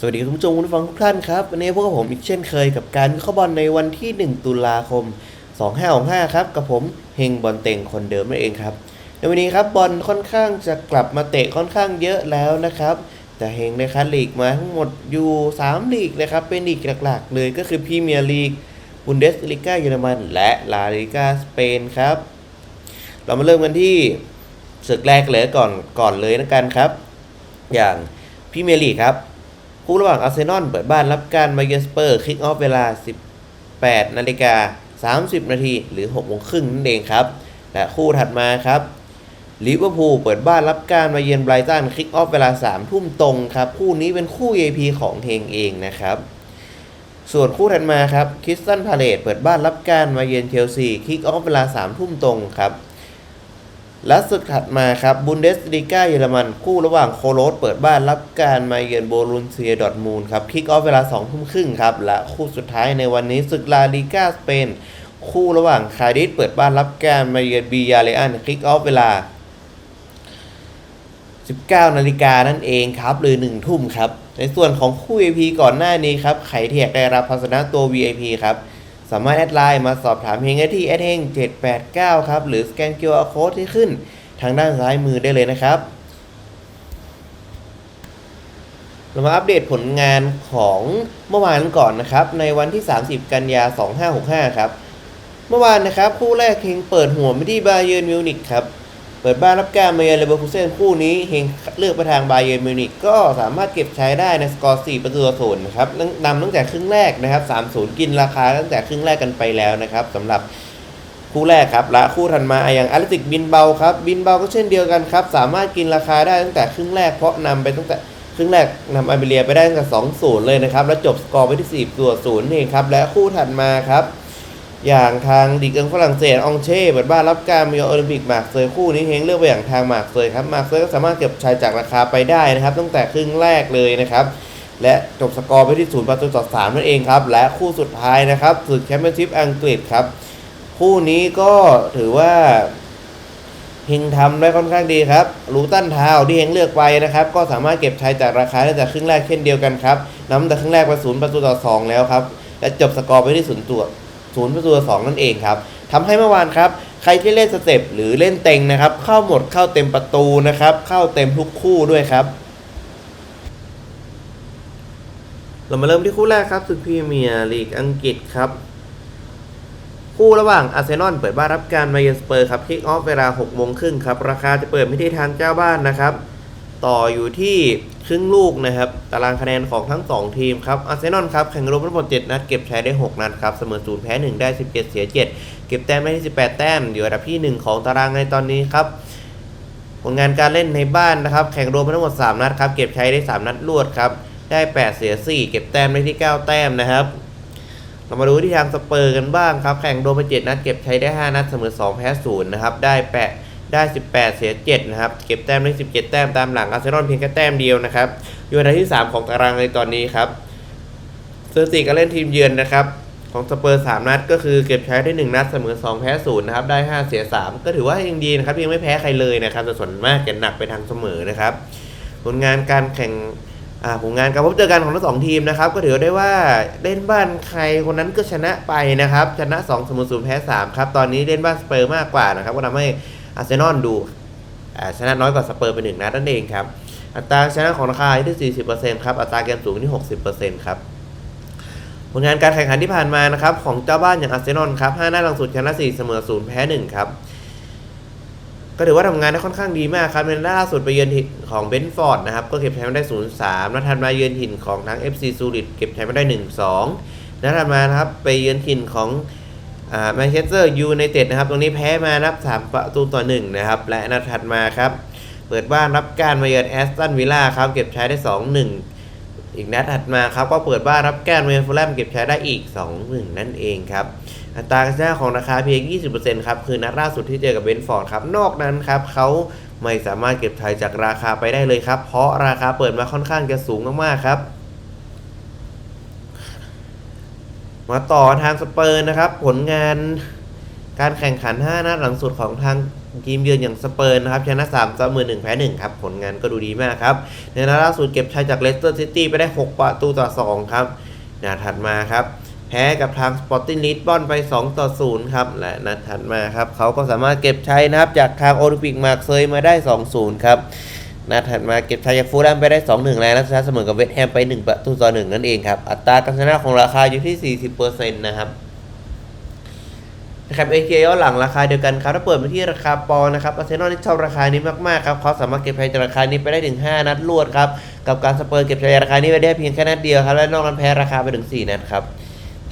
สวัสดีคุณผู้ชมคุณผู้ฟังทุกท่านครับ วันนี้พวกบผมอีกเช่นเคยกับการวิเคราบอลในวันที่ 1 ตุลาคม 2565 ครับ กับผมเฮงบอลเต็งคนเดิมนั่นเองครับ ในวันนี้ครับบอลค่อนข้างจะกลับมาเตะค่อนข้างเยอะแล้วนะครับ แต่เฮงได้คัดลีกมาทั้งหมดอยู่ 3 ลีกนะครับ เป็นลีกหลักๆ เลยก็คือพรีเมียร์ลีกบุนเดสลิก้าเยอรมัน และลาลิก้าสเปนครับ เรามาเริ่มกันที่ศึกแรกเลยก่อนก่อนเลยนะกันครับ อย่างพรีเมียร์ลีกครับ คู่ระหว่างอาร์เซนอลเปิดบ้านรับการมาเยนสเปอร์คิกออฟเวลา 18นาฬิกา30 นาทีหรือ6โมงครึ่งนั่นเองครับ และคู่ถัดมาครับลิเวอร์พูลเปิดบ้านรับการมาเยือนไบรตันคิกออฟเวลา 3 ทุ่มตรงครับ คู่นี้เป็นคู่ AP ของเทงเองนะครับ ส่วนคู่ถัดมาครับคริสตันพาเลตเปิดบ้านรับการมาเยือนเชลซีคิกออฟเวลา 3 ทุ่มตรงครับ และศึกถัดมาครับบุนเดสลีกาเยอรมันคู่ระหว่างโคโรสเปิดบ้านรับการมาเยือนโบรุนเซียดอทมูลครับคิกออฟเวลา2ทุ่มครึ่งครับ และคู่สุดท้ายในวันนี้ศึกลาลิกาสเปน คู่ระหว่างคาดิสเปิดบ้านรับการมาเยือนบียาเลอันคิกออฟเวลา 19 นาฬิกานั่นเองครับ หรือ 1 ทุ่มครับ ในส่วนของคู่ VIP ก่อนหน้านี้ครับไขเทียกได้รับพัสนะตัว VIP ครับ สามารถแอดไลน์มาสอบถามเฮงได้ที่แอดเฮง789 ครับ หรือสแกน QR Code ที่ขึ้นทางด้านซ้ายมือได้เลยนะครับ เรามาอัปเดตผลงานของเมื่อวานก่อนนะครับ ในวันที่ 30 กันยา 2565 ครับ เมื่อวานนะครับ คู่แรกเฮงเปิดหัวไปที่บาเยิร์นมิวนิกครับ เปิดบ้านรับการมาเยือนเลเวอร์คูเซนคู่นี้เฮงเลือกไปทางบาเยิร์มิวนิกก็สามารถเก็บใช้ได้ในสกอร์ 4 ประตูต่อศูนย์นะครับนำตั้งแต่ครึ่งแรกนะครับ 3-0 กินราคาตั้งแต่ครึ่งแรกกันไปแล้วนะครับสำหรับคู่แรกครับและคู่ถัดมาอย่างอาร์ติกบินเบาครับบินเบาก็เช่นเดียวกันครับ สามารถกินราคาได้ตั้งแต่ครึ่งแรกเพราะนำไปตั้งแต่ครึ่งแรกนำอาเบเรียไปได้ตั้งแต่2-0 เลยนะครับ แล้วจบสกอร์ไปที่4ตัว0เองครับและคู่ถัดมาครับ อย่างทางดิกเอิงฝรั่งเศสอองเช่เปิดบ้านรับการมีโอลิมปิกมากเซยคู่นี้เฮงเลือกไปอย่างทางมากเซยครับมากเซยก็สามารถเก็บชัยจากราคาไปได้นะครับ ตั้งแต่ครึ่งแรกเลยนะครับ และจบสกอร์ไปที่ศูนย์ประตูต่อสามนั่นเองครับ และคู่สุดท้ายนะครับศึกแชมเปี้ยนชิพอังกฤษครับ คู่นี้ก็ถือว่าเฮงทำได้ค่อนข้างดีครับรูตันทาวที่เฮงเลือกไปนะครับ ก็สามารถเก็บชัยจากราคาได้จากครึ่งแรกเช่นเดียวกันครับนำแต่ครึ่งแรกไปศูนย์ประตูต่อสองแล้วครับและจบสกอร์ไปที่ศูนย์ตัว ศูนย์ประตูต่อสองนั่นเองครับทำให้เมื่อวานครับ ใครที่เล่นสเต็ปหรือเล่นเต็งนะครับ เข้าหมดเข้าเต็มประตูนะครับ เข้าเต็มทุกคู่ด้วยครับ เรามาเริ่มที่คู่แรกครับศึกพรีเมียร์ลีกอังกฤษครับคู่ระหว่างอาร์เซนอลเปิดบ้านรับการมาเยือนสเปอร์ครับคิกออฟเวลา6โมงครึ่งครับ ราคาจะเปิดไม่ที่ทางเจ้าบ้านนะครับ ต่ออยู่ที่ครึ่งลูกนะครับตารางคะแนนของทั้ง 2 ทีมครับอาร์เซนอลครับแข่งรวมทั้งหมด7นัดเก็บใช้ได้ 6 นัดครับเสมอ0แพ้ 1 ได้ 17 เสีย 7 เก็บแต้มได้ที่18 แต้ม อยู่อันดับที่ 1 ของตารางในตอนนี้ครับผลงานการเล่นในบ้านนะครับแข่งรวมทั้งหมด 3 นัดครับเก็บใช้ได้ 3 นัดรวดครับได้ 8 เสีย 4 เก็บแต้มได้ที่ 9 แต้มนะครับเรามาดูที่ทางสเปอร์กันบ้างครับแข่งรวมไป7นัดเก็บใช้ได้ 5 นัดเสมอ2แพ้0นะครับได้แปะ ได้ 18 เสีย 7 นะครับ เก็บแต้มได้ 17 แต้มตามหลังอาร์เซนอลเพียงแค่แต้มเดียวนะครับ อยู่อันที่ 3 ของตารางในตอนนี้ครับสถิติการเล่นทีมเยือนนะครับ ของสเปอร์3นัดก็คือเก็บใช้ได้ 1 นัดเสมอ 2 แพ้0นะครับ ได้ 5 เสีย 3 ก็ถือว่ายังดีนะครับ ยังไม่แพ้ใครเลยนะครับแต่ส่วนมากจะหนักไปทางเสมอนะครับ ผลงานการแข่งผลงานการพบเจอกันของทั้งสองทีมนะครับ ก็ถือได้ว่าเล่นบ้านใครคนนั้นก็ชนะไปนะครับ ชนะ2เสมอ0แพ้3ครับตอนนี้เล่นบ้านสเปอร์มากกว่านะครับก็ทำให้ อาร์เซนอลดูชนะน้อยกว่าสเปอร์ไปหนึ่งนัดนั่นเองครับ อัตราชนะของราคาที่ 40%ครับ อัตราเกมสูงที่ 60%ครับ ผลงานการแข่งขันที่ผ่านมานะครับ ของเจ้าบ้านอย่างอาร์เซนอลครับ 5 นัดหลังสุดชนะ 4 เสมอ 0 แพ้ 1 ครับ ก็ถือว่าทำงานได้ค่อนข้างดีมากครับในล่าสุดไปเยือนของเบนฟอร์ดนะครับ ก็เก็บแชมป์ได้ 0-3นัดถัดมาเยือนถิ่นของทั้ง FC ซูริตเก็บแชมป์ได้ 1-2นัดถัดมานะครับไปเยือนถิ่นของ แมนเชสเตอร์ยูไนเต็ดนะครับ ตรงนี้แพ้มานับ 3 ประตูต่อ 1 นะครับ และนัดถัดมาครับ เปิดบ้านรับการมาเยือนแอสตันวิลล่าครับ เก็บใช้ได้ 2-1 อีกนัดถัดมาครับ ก็เปิดบ้านรับการมาเยือนฟูลแลมเก็บใช้ได้อีก 2-1 นั่นเองครับ อัตราการชนะของราคาเพียง 20%ครับ คือนัดล่าสุดที่เจอกับเบนฟอร์ดครับ นอกนั้นครับเขาไม่สามารถเก็บไทยจากราคาไปได้เลยครับ เพราะราคาเปิดมาค่อนข้างจะสูงมากๆครับ มาต่อทางสเปอร์นะครับ ผลงานการแข่งขัน 5 นัดหลังสุดของทางทีมเยือนอย่างสเปอร์นะครับชนะ3เสมอ1แพ้1ครับ ผลงานก็ดูดีมากครับ ในนัดล่าสุดเก็บชัยจากเลสเตอร์ซิตี้ไปได้ 6 ประตูต่อ 2 ครับนัดถัดมาครับ แพ้กับทางสปอร์ติ้งลิสบอนไป 2 ต่อ 0 ครับ และนัดถัดมาครับ เขาก็สามารถเก็บชัยนะครับจากทางโอลิมปิกมาร์เซยมาได้ 2-0 ครับ นัดถัดมาเก็บชัยจากฟูลแลมไปได้ 2-1 แล้วและชนะเสมอกับเวสต์แฮมไป 1 ประตูต่อ 1 นั่นเองครับ อัตราการชนะของราคาอยู่ที่ 40%นะครับนะครับเอเชียย้อนหลังราคาเดียวกันครับถ้าเปิดไปที่ราคาปอนะครับอาร์เซนอลที่ชอบราคานี้มากๆครับเขาสามารถเก็บชัยจากราคานี้ไปได้ถึง 5 นัดรวดครับกับการสเปอร์เก็บชัยราคานี้ไปได้เพียงแค่นัดเดียวครับและนอกนั้นแพ้ราคาไปถึง 4 นัดครับ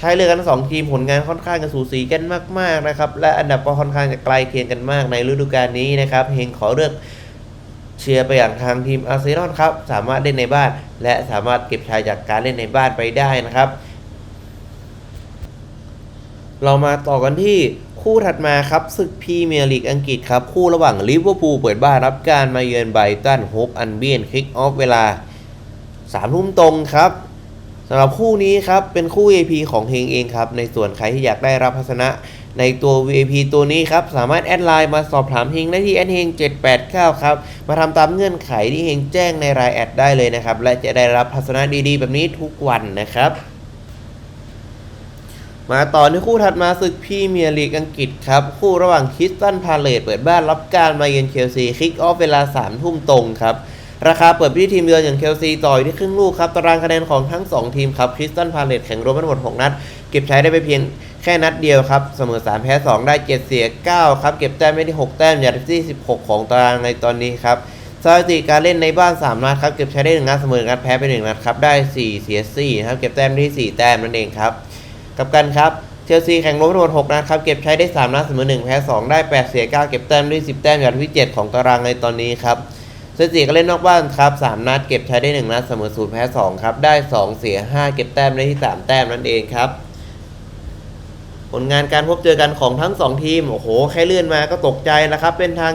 ท้ายเรือกันสองทีมผลงานค่อนข้างจะสูสีกันมากๆนะครับและอันดับก็ค่อนข้างจะไกลเคียงกันมากในฤดูกาลนี้นะครับเฮงขอเลือก เชียร์ไปอย่างทางทีมอาร์เซนอลครับ สามารถเล่นในบ้าน และสามารถเก็บชัยจากการเล่นในบ้านไปได้นะครับ เรามาต่อกันที่คู่ถัดมาครับศึกพรีเมียร์ลีกอังกฤษครับ คู่ระหว่างลิเวอร์พูลเปิดบ้านรับการมาเยือนไบตันโฮปอันเบียนคิกออฟเวลา3ทุ่มตรงครับสำหรับคู่นี้ครับเป็นคู่ VIP ของเฮงเองครับ ในส่วนใครที่อยากได้รับพัสนะ ในตัว VIP ตัวนี้ครับ สามารถแอดไลน์มาสอบถามเฮงได้ที่แอดเฮง789 ครับ มาทำตามเงื่อนไขที่เฮงแจ้งในรายแอดได้เลยนะครับ และจะได้รับพัสนะดีๆ แบบนี้ทุกวันนะครับ มาต่อในคู่ถัดมาศึกพรีเมียร์ลีกอังกฤษครับ คู่ระหว่างคริสตันพาเลตเปิดบ้านรับการมาเยือนเชลซีคิกออฟเวลา3ทุ่มตรงครับราคาเปิดไปที่ทีมเยือนอย่างเชลซีต่อยที่ครึ่งลูกครับ ตารางคะแนนของทั้ง 2 ทีมครับคริสตันพาเลตแข่งรวมทั้งหมด 6 นัด เก็บใช้ได้ไปเพียง แค่นัดเดียวครับ เสมอ 3 แพ้ 2 ได้ 7 เสีย 9 ครับ เก็บแต้มไม่ได้6แต้มอยู่ที่ 16 ของตารางในตอนนี้ครับสถิติการเล่นในบ้าน 3 นัดครับ เก็บใช้ได้ 1 นัด เสมอ 1 นัด แพ้ไป 1 นัดครับ ได้ 4 เสีย 4 ครับ เก็บแต้มได้ที่ 4 แต้มนั่นเองครับ กับกันครับ เชลซีแข่งรวมทั้งหมด6นัดครับ เก็บใช้ได้ 3 นัด เสมอ 1 แพ้ 2 ได้ 8 เสีย 9 เก็บแต้มได้10 แต้มอยู่ที่ 7 ของตารางในตอนนี้ครับสถิติการเล่นนอกบ้านครับ 3 นัด เก็บใช้ได้ 1 นัด เสมอ 0 แพ้ 2 ครับ ได้ 2 เสีย 5 เก็บแต้มได้ที่ 3 แต้มนั่นเองครับ ลงานการพบเจอกันของทั้ง 2 ทีม โอ้โห แค่เลื่อนมาก็ตกใจนะครับ เป็นทาง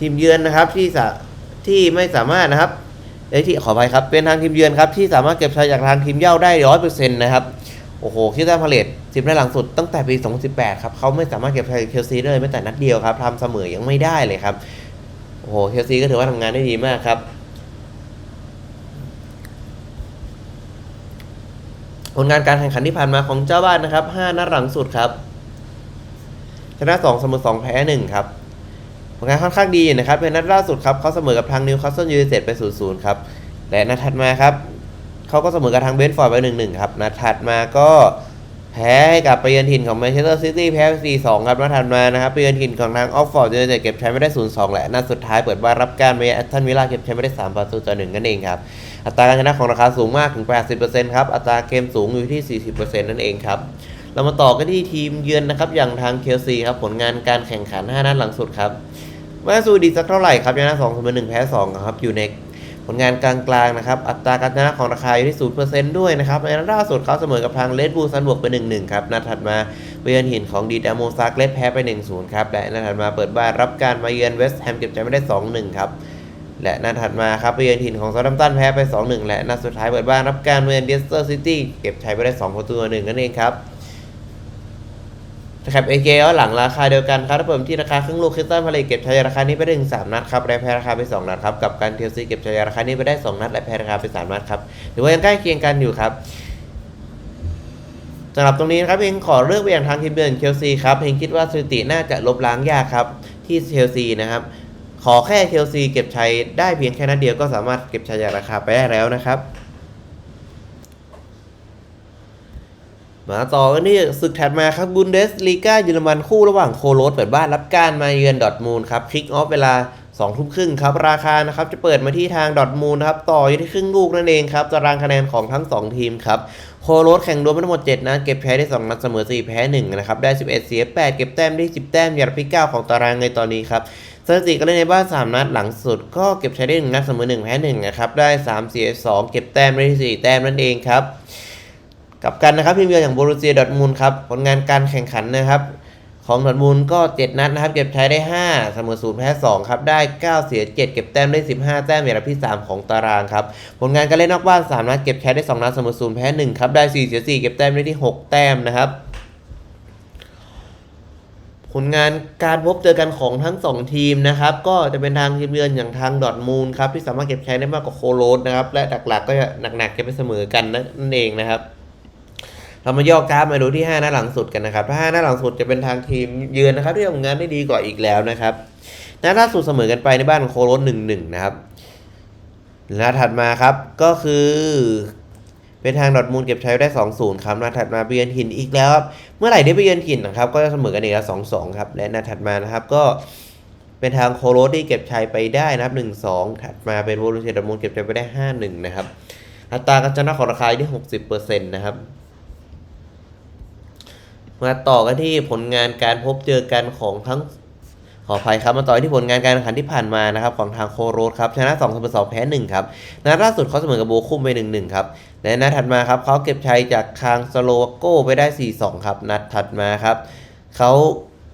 ทีมเยือนนะครับที่สะที่ไม่สามารถนะครับเอ้ยที่ขออภัยครับ เป็นทางทีมเยือนครับที่สามารถเก็บชัยจากทางทีมเย่าได้ร้อยเปอร์เซ็นต์นะครับ โอ้โหคิดว่าพาเลตสิบในหลังสุดตั้งแต่ปี 2018 ครับเขาไม่สามารถเก็บชัยเชลซีได้เลยแม้แต่นัดเดียวครับทำเสมอยังไม่ได้เลยครับ โอ้โห เชลซีก็ถือว่าทำงานได้ดีมากครับ ผลงานการแข่งขันที่ผ่านมาของเจ้าบ้านนะครับ 5นัดหลังสุดครับ ชนะ 2 เสมอ 2 แพ้ 1 ครับ ผลงานค่อนข้างดีนะครับเป็นนัดล่าสุดครับเขาเสมอกับทางนิวคาสเซิลยูไนเต็ดไป 0-0 ครับ และนัดถัดมาครับเขาก็เสมอกับทางเบนฟอร์ดไป 1-1 ครับ นัดถัดมาก็ แพ้ให้กับไปเยือนถิ่นของแมนเชสเตอร์ซิตี้แพ้ 4-2 ครับนัดถัดมานะครับไปเยือนถิ่นของทางออฟฟอร์ดยูไนเต็ดเก็บใช้ไม่ได้ 0-2 แหละนัดสุดท้ายเปิดบ้านรับการไปแอตตันวิลล่าเก็บใช้ไม่ได้ 3 ประตูต่อ 1 นั่นเองครับ อัตราการชนะของราคาสูงมากถึง 80%ครับ อัตราเกมสูงอยู่ที่ 40%นั่นเองครับ เรามาต่อกันที่ทีมเยือนนะครับอย่างทางเชลซีครับผลงานการแข่งขัน 5 นัดหลังสุดครับไม่สู้ดีสักเท่าไหร่ครับชนะ2เสมอ1แพ้2ครับอยู่ใน ผลงานกลางๆนะครับ อัตราการชนะของราคาอยู่ที่ 0%ด้วยนะครับในนัดล่าสุดเขาเสมอกับทางเลดบูซันบวกไป 1-1 ครับนัดถัดมาไปเยือนหินของดีดาโมซากเลดแพ้ไป 1-0 ครับ และนัดถัดมาเปิดบ้านรับการมาเยือนเวสต์แฮมเก็บใจไม่ได้ 2-1 ครับ และนัดถัดมาครับไปเยือนถิ่นของซาดัมตันแพ้ไป 2-1 และนัดสุดท้ายเปิดบ้านรับการเมือนเดสเตอร์ซิตี้เก็บชัยไปได้2ประตูต่อหนึ่งนั่นเองครับ นะครับเอเกหลังราคาเดียวกันครับถ้าเปิดที่ราคาครึ่งลูกคริสตันพาเลตเก็บชัยราคานี้ไปได้ถึง3นัดครับและแพ้ราคาไป2นัดครับกับการเทลซีเก็บชัยราคานี้ไปได้2นัดและแพ้ราคาไป3นัดครับถือว่ายังใกล้เคียงกันอยู่ครับสำหรับตรงนี้นะครับเองขอเลือกไปอย่างทางทีมเยือนเชลซีครับเองคิดว่าสถิติน่าจะลบล้างยากครับที่เชลซีนะครับขอแค่เชลซีเก็บชัยได้เพียงแค่นัดเดียวก็สามารถเก็บชัยจากราคาไปได้แล้วนะครับ มาต่อกันที่ศึกถัดมาครับบุนเดสลีกาเยอรมันคู่ระหว่างโคโลสเปิดบ้านรับการมาเยือนดอทมูลครับคลิกออฟเวลา2ทุ่มครึ่งครับ ราคานะครับจะเปิดมาที่ทางดอทมูลนะครับ ต่ออยู่ที่ครึ่งลูกนั่นเองครับตารางคะแนนของทั้ง 2 ทีมครับโคโลสแข่งรวมทั้งหมด 7นัดเก็บแพ้ได้ 2 นัดเสมอ 4 แพ้ 1 นะครับ ได้ 11 เสีย 8 เก็บแต้มได้ 10 แต้มยาที่9ของตารางในตอนนี้ครับสถิติการเล่นในบ้าน 3 นัดหลังสุด ก็เก็บใช้ได้ 1 นัดเสมอ 1 แพ้ 1 นะครับ ได้ 3 เสีย 2 เก็บแต้มได้ที่4แต้มนั่นเองครับ กับกันนะครับทีมเยือนอย่างโบรูเซียดอทมูลครับผลงานการแข่งขันนะครับ ของดอทมูลก็ 7 นัดนะครับ เก็บใช้ได้ 5 เสมอ0แพ้ 2 ครับ ได้ 9 เสีย 7 เก็บแต้มได้ 15 แต้มอย่างที่ 3 ของตารางครับ ผลงานการเล่นนอกบ้าน 3 นัดเก็บใช้ได้ 2 นัดเสมอ0แพ้ 1 ครับ ได้ 4 เสีย 4 เก็บแต้มได้ที่ 6 แต้มนะครับผลงานการพบเจอกันของทั้ง 2 ทีมนะครับ ก็จะเป็นทางทีมเยือนอย่างทางดอทมูลครับที่สามารถเก็บใชัยได้มากกว่าโคโรสนะครับ และหลักๆก็จะหนักๆจะไปเสมอกันนั่นเองนะครับ เรามาย่อกราฟมาดูที่ 5 หน้าหลังสุดกันนะครับถ้า5หน้าหลังสุดจะเป็นทางทีมเยือนนะครับที่ทำงานได้ดีกว่าอีกแล้วนะครับหน้าล่าสุดเสมอกันไปในบ้านของโคโรส1-1นะครับหน้าถัดมาครับก็คือ เป็นทางดอร์ทมูลเก็บชัยได้ 2-0ครับนัดถัดมาไปเยือนถิ่นอีกแล้วครับเมื่อไหร่ได้ไปเยือนถิ่นนะครับ ก็จะเสมอกันอีกแล้ว2-2ครับและนัดถัดมานะครับก็เป็นทางโคโรสที่เก็บชัยไปได้นะครับ1-2ถัดมาเป็นโวลูเซียดอร์ทมูลเก็บชัยไปได้ 5-1นะครับอัตราการชนะของราคาอยู่ที่ 60%นะครับ มาต่อกันที่ผลงานการพบเจอกันของทั้งขออภัยครับมาต่อที่ผลงานการแข่งขันที่ผ่านมานะครับของทางโคโรสครับชนะ2เสมอ2แพ้1ครับนัดล่าสุดเขาเสมอกับโบคุมไป 1-1 ครับและนัดถัดมาครับเขาเก็บชัยจากทางสโลวาโกไปได้ 4-2 ครับ นัดถัดมาครับเขา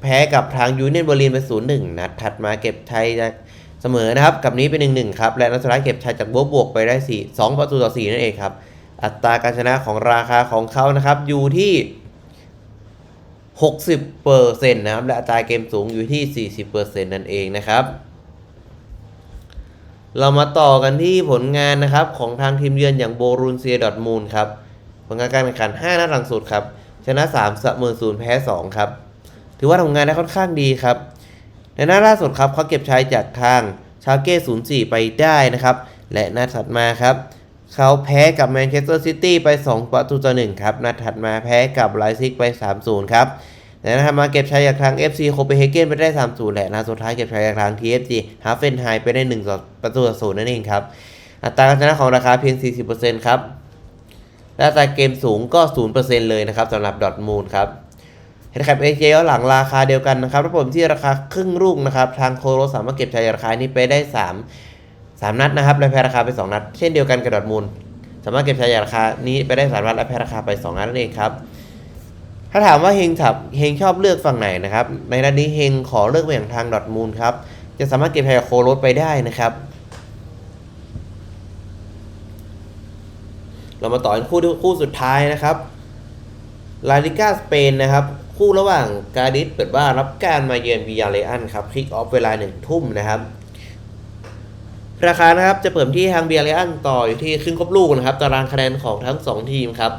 แพ้กับทางยูเนียนเบอร์ลินไป 0-1 นัดถัดมาเก็บชัยจากเสมอนะครับกับนี้เป็น 1-1 ครับและนัดสุดท้ายเก็บชัยจากโบบวกไปได้4 2ประตูต่อ4นั่นเองครับอัตราการชนะของราคาของเขานะครับอยู่ที่ 60เปอร์เซ็นต์นะครับ และอัตราเกมสูงอยู่ที่ 40เปอร์เซ็นต์นั่นเองนะครับ เรามาต่อกันที่ผลงานนะครับของทางทีมเยือนอย่างโบรูนเซียดอทมูลครับ ผลงานการแข่งขัน 5 นัดหลังสุดครับ ชนะ 3 เสมอ0แพ้ 2 ครับ ถือว่าทำงานได้ค่อนข้างดีครับ ในนัดล่าสุดครับเขาเก็บชัยจากทางชาเก้04 ไปได้นะครับ และนัดถัดมาครับ เขาแพ้กับแมนเชสเตอร์ซิตี้ไป 2 ประตูต่อ1ครับ นัดถัดมาแพ้กับไลซิกไป 3-0 ครับและนัดถัดมาเก็บชัยจากทาง FC โคเปนเฮเกนไปได้ 3-0 แหละนัดสุดท้ายเก็บชัยจากทาง TFG ฮาเฟนไฮไปได้1ต่อประตูต่อ0นั่นเองครับ อัตราการชนะของราคาเพียง 40%ครับ และอัตราเกมสูงก็ 0%เลยนะครับสำหรับดอทมูลครับเห็นแคปเอเจอหลังราคาเดียวกันนะครับถ้าผมที่ราคาครึ่งลูกนะครับ ทางโคโรสามารถเก็บชัยราคานี้ไปได้ 3 3 นัดนะครับและแพ้ราคาไป 2 นัด เช่นเดียวกันกับดอทมูลสามารถเก็บชัยาราคานี้ไปได้3นัดและแพ้ราคาไป 2 นัดนั่นเองครับ ถ้าถามว่าเฮงถับเฮงชอบเลือกฝั่งไหนนะครับ ในนัดนี้เฮงขอเลือกไปอย่างทางดอทมูลครับ จะสามารถเก็บชัยกับโคโรสไปได้นะครับ เรามาต่อกันคู่คู่สุดท้ายนะครับลาลิก้าสเปนนะครับคู่ระหว่างกาดิสเปิดบ้านรับการมาเยือนวิยาเลอันครับคลิกออฟเวลาหนึ่งทุ่มนะครับ ราคานะครับจะเปิดที่ทางเบียร์เลอันต่ออยู่ที่ครึ่งครบลูกนะครับ ตารางคะแนนของทั้ง 2 ทีมครับ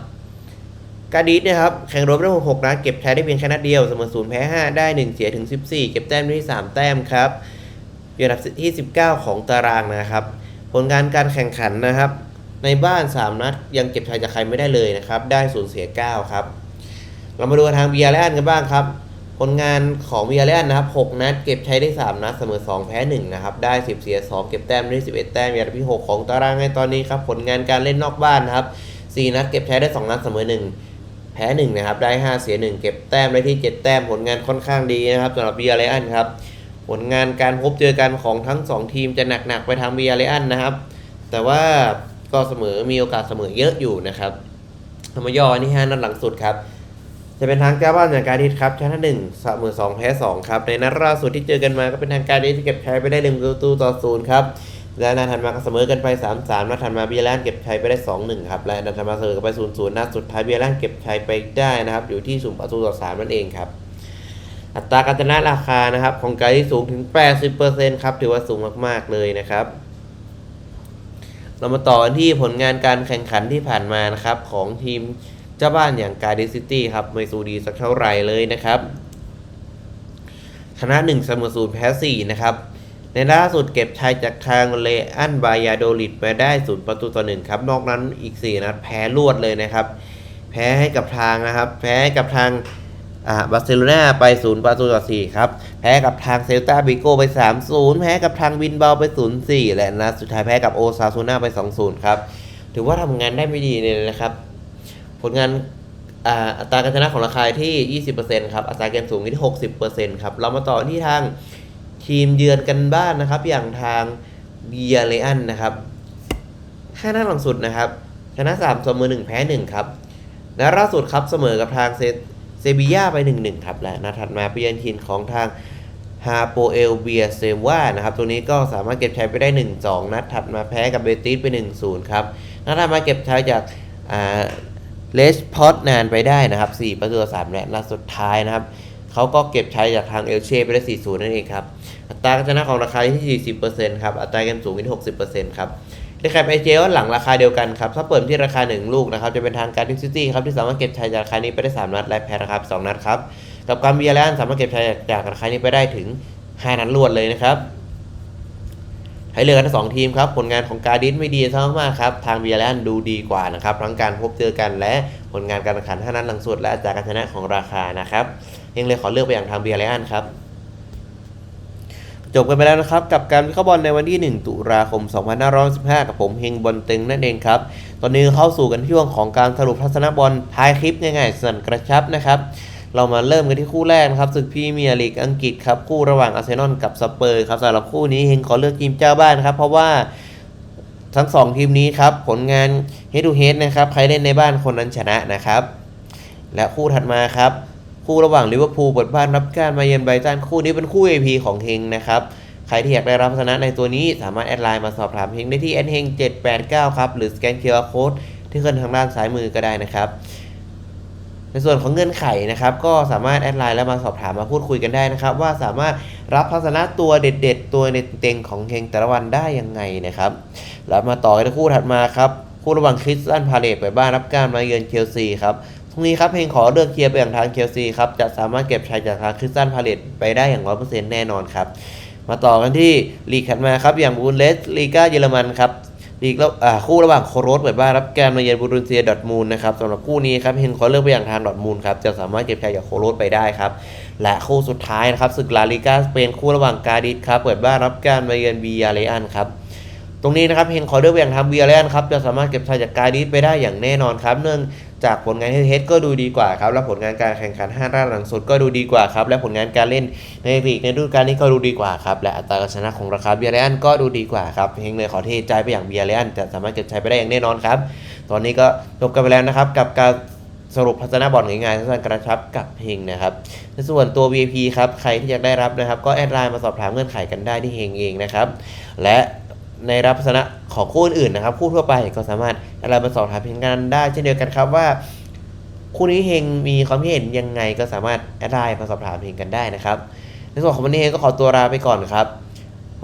กาดิสนะครับแข่งรวมได้หกนัดเก็บแพ้ได้เพียงแค่นัดเดียวเสมอศูนย์แพ้5ได้1เสียถึง14เก็บแต้มได้ที่3แต้มครับอยู่อันดับที่19ของตารางนะครับ ผลงานการแข่งขันนะครับ ในบ้าน3นัดยังเก็บชัยจากใครไม่ได้เลยนะครับ ได้ศูนย์เสีย9ครับ เรามาดูทางเบียร์เลอันกันบ้างครับ ผลงานของเบียร์เลอันนะครับ 6 นัด เก็บใช้ได้ 3 นัดเสมอ 2 แพ้ 1 นะครับ ได้ 10 เสีย 2 เก็บแต้มได้ 11 แต้มยอันดับที่ 6 ของตารางในตอนนี้ครับ ผลงานการเล่นนอกบ้านนะครับ 4 นัด เก็บใช้ได้ 2 นัดเสมอ 1 แพ้ 1 นะครับ ได้ 5 เสีย 1 เก็บแต้มได้ที่ 7 แต้ม ผลงานค่อนข้างดีนะครับสำหรับเบียร์เลอันครับ ผลงานการพบเจอกันของทั้ง 2 ทีมจะหนักๆไปทางเบียร์เลอันนะครับ แต่ว่าก็เสมอมีโอกาสเสมอเยอะอยู่นะครับธรรมยอนี่5นัดหลังสุดครับ จะเป็นทางเจ้าบ้านอย่างการดิสครับชนะหนึ่งเสมอสองแพ้สองครับ ในนัดล่าสุดที่เจอกันมาก็เป็นทางการดิสที่เก็บชัยไปได้หนึ่งประตูต่อศูนย์ครับ และนัดถัดมาก็เสมอกันไป3 3นัดถัดมาเบียร์แลนด์เก็บชัยไปได้2 1ครับ และนัดถัดมาเสมอกันไป0 0นัดสุดท้ายเบียร์แลนด์เก็บชัยไปได้นะครับ อยู่ที่ศูนย์ประตูต่อ3นั่นเองครับ อัตราการชนะราคานะครับของการที่สูงถึง 80%ครับถือว่าสูงมากๆเลยนะครับเรามาต่อกันที่ผลงานการแข่งขันที่ผ่านมานะครับของทีม เจ้าบ้านอย่างการ์ดิซิตี้ครับไม่สูดีสักเท่าไหร่เลยนะครับชนะ1เสมอ0แพ้4นะครับในล่าสุดเก็บชัยจากทางเลอันบายาโดลิดมาได้ศูนย์ประตูต่อหนึ่งครับนอกนั้นอีก 4 นัดแพ้รวดเลยนะครับ แพ้ให้กับทางนะครับ แพ้กับทางอ่าบาร์เซโลนาไปศูนย์ประตูต่อ4ครับ แพ้กับทางเซลตาบิโกไป3-0แพ้กับทางวินเบาไป0-4และนัดสุดท้ายแพ้กับโอซาซูนาไป2-0ครับ ถือว่าทำงานได้ไม่ดีเลยนะครับ ผลงานอัตราการชนะของราคาที่ 20%ครับ อัตราเกมสูงที่ 60%ครับ เรามาต่อที่ทางทีมเยือนกันบ้านนะครับ อย่างทางเบียเลอันนะครับห้านัดหลังสุดนะครับ ชนะ 3 เสมอ 1 แพ้ 1 ครับ และล่าสุดครับเสมอกับทางเซเซบียาไป 1-1 ครับ และนัดถัดมาเปเยือนทีมของทางฮาโปเอลเบียเซว่านะครับ ตัวนี้ก็สามารถเก็บชัยไปได้ 1-2 นัดถัดมาแพ้กับเบติสไป 1-0 ครับ นัดถัดมาเก็บชัยจากอ่า เลสพอตนานไปได้นะครับ 4 ประตูต่อ3และนัดสุดท้ายนะครับ เขาก็เก็บใช้จากทางเอลเช่ไปได้ 40 นั่นเองครับ อัตราการชนะของราคาที่ 40%ครับ อัตราการสูงที่60%ครับในแคปไอเจหลังราคาเดียวกันครับ ถ้าเปิดที่ราคา 1 ลูกนะครับ จะเป็นทางการดิซิตี้ครับ ที่สามารถเก็บชัยจากราคานี้ไปได้ 3 นัด และแพ้นะครับ 2 นัดครับ กับการเบียร์แลนสามารถเก็บชัยจากราคานี้ไปได้ถึง 5 นัดรวดเลยนะครับ ให้เลือกกันทั้งสองทีมครับ ผลงานของการดิสไม่ดีซะมากครับ ทางเบียร์แลนดูดีกว่านะครับ ทั้งการพบเจอกันและผลงานการแข่งขันท่านั้นหลังสุดและอัตราการชนะของราคานะครับยังเลยขอเลือกไปอย่างทางเบียร์แลนครับจบกันไปแล้วนะครับ กับการวิเคราะห์บอลในวันที่ 1 ตุลาคม 2515 กับผมเฮงบอลตึงนั่นเองครับ ตอนนี้เข้าสู่กันช่วงของการสรุปทัศนบอลท้ายคลิปง่ายๆสั่นกระชับนะครับ เรามาเริ่มกันที่คู่แรกนะครับศึกพรีเมียร์ลีกอังกฤษครับคู่ระหว่างอาร์เซนอลกับสเปอร์ครับสำหรับคู่นี้เฮงขอเลือกทีมเจ้าบ้านครับเพราะว่าทั้งสองทีมนี้ครับผลงาน head to head นะครับใครเล่นในบ้านคนนั้นชนะนะครับและคู่ถัดมาครับคู่ระหว่างลิเวอร์พูลเปิดบ้านรับการมาเยือนไบรตันคู่นี้เป็นคู่ AP ของเฮงนะครับใครที่อยากได้รับชนะในตัวนี้สามารถแอดไลน์มาสอบถามเฮงได้ที่แอดเฮง789ครับหรือสแกนเคอร์โค้ดที่ขึ้นทางด้านซ้ายมือก็ได้นะครับ ในส่วนของเงื่อนไขนะครับ ก็สามารถแอดไลน์แล้วมาสอบถามมาพูดคุยกันได้นะครับ ว่าสามารถรับพัฒนะตัวเด็ด ๆ ตัวเต็งๆของเฮงแต่ละวันได้ยังไงนะครับแล้วมาต่อกันที่คู่ถัดมาครับคู่ระหว่างคริสตันพาเลตไปบ้านรับการมาเยือนเชลซีครับตรงนี้ครับเฮงขอเลือกเคลียร์ไปอย่างทางเชลซีครับจะสามารถเก็บชัยจากทางคริสตันพาเลตไปได้อย่างร้อยเปอร์เซ็นต์แน่นอนครับมาต่อกันที่ลีกถัดมาครับอย่างบูนเลสลีกาเยอรมันครับ ลีกแล้วคู่ระหว่างโคโรสเปิดบ้านรับการมาเยือนบูรุนเซียดอทมูลนะครับสำหรับคู่นี้ครับเฮนขอเลือกไปอย่างทางดอทมูลครับจะสามารถเก็บชัยจากโคโรสไปได้ครับและคู่สุดท้ายนะครับศึกลาลิกาสเปนคู่ระหว่างกาดิสครับเปิดบ้านรับการมาเยือนบียาเลอันครับตรงนี้นะครับเฮนขอเลือกไปอย่างทางบียาเลอันครับจะสามารถเก็บชัยจากกาดิสไปได้อย่างแน่นอนครับ เนื่อง จากผลงานเฮดก็ดูดีกว่าครับและผลงานการแข่งขัน5ด้านหลังสุดก็ดูดีกว่าครับและผลงานการเล่นในลีกในฤดูกาลนี้ก็ดูดีกว่าครับและอัตราการชนะของราคาเบียร์เลอันก็ดูดีกว่าครับเฮงเลยขอเทใจไปอย่างเบียร์เลอันจะสามารถเก็บชัยไปได้อย่างแน่นอนครับ ตอนนี้ก็จบกันไปแล้วนะครับกับการสรุปพัฒนาบอลง่ายๆสั้นๆกระชับกับเฮงนะครับในส่วนตัว VIP ครับ ใครที่อยากได้รับนะครับ ก็แอดไลน์มาสอบถามเงื่อนไขกันได้ที่เฮงเองนะครับ และ ในรับสนะของคู่อื่นๆนะครับ คู่ทั่วไปก็สามารถอะไรมาสอบถามเพียงกันได้เช่นเดียวกันครับว่า คู่นี้เฮงมีความเห็นยังไงก็สามารถแอดไลน์มาสอบถามเพียงกันได้นะครับ ในส่วนของวันนี้เฮงก็ขอตัวลาไปก่อนครับ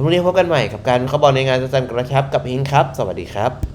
วันนี้พบกันใหม่กับการข้าบอลในงานสั้นกระชับกับเฮงครับ สวัสดีครับ